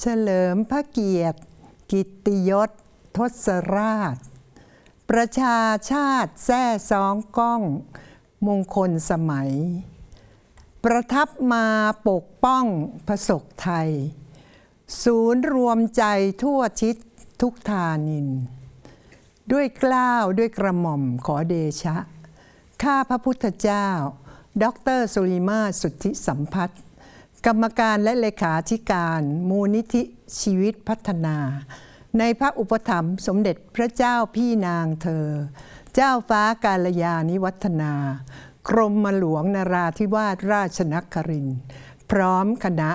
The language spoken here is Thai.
เฉลิมพระเกียรติ กิตติยศ ทศราช ประชาชาติแท้สองก้อง มงคลสมัย ประทับมาปกป้องพระศกไทย ศูนย์รวมใจทั่วชิดทุกทานิน ด้วยกล้าวด้วยกระหม่อมขอเดชะ ข้าพระพุทธเจ้าดอกเตอรสุริมาสุทธิสัมพัฒน์ กรรมการและเลขาธิการมูลนิธิชีวิตพัฒนา ในพระอุปถัมภ์สมเด็จพระเจ้าพี่นางเธอ เจ้าฟ้ากาลยานิวัฒนา กรมหลวงนราธิวาสราชนครินทร์พร้อมคณะ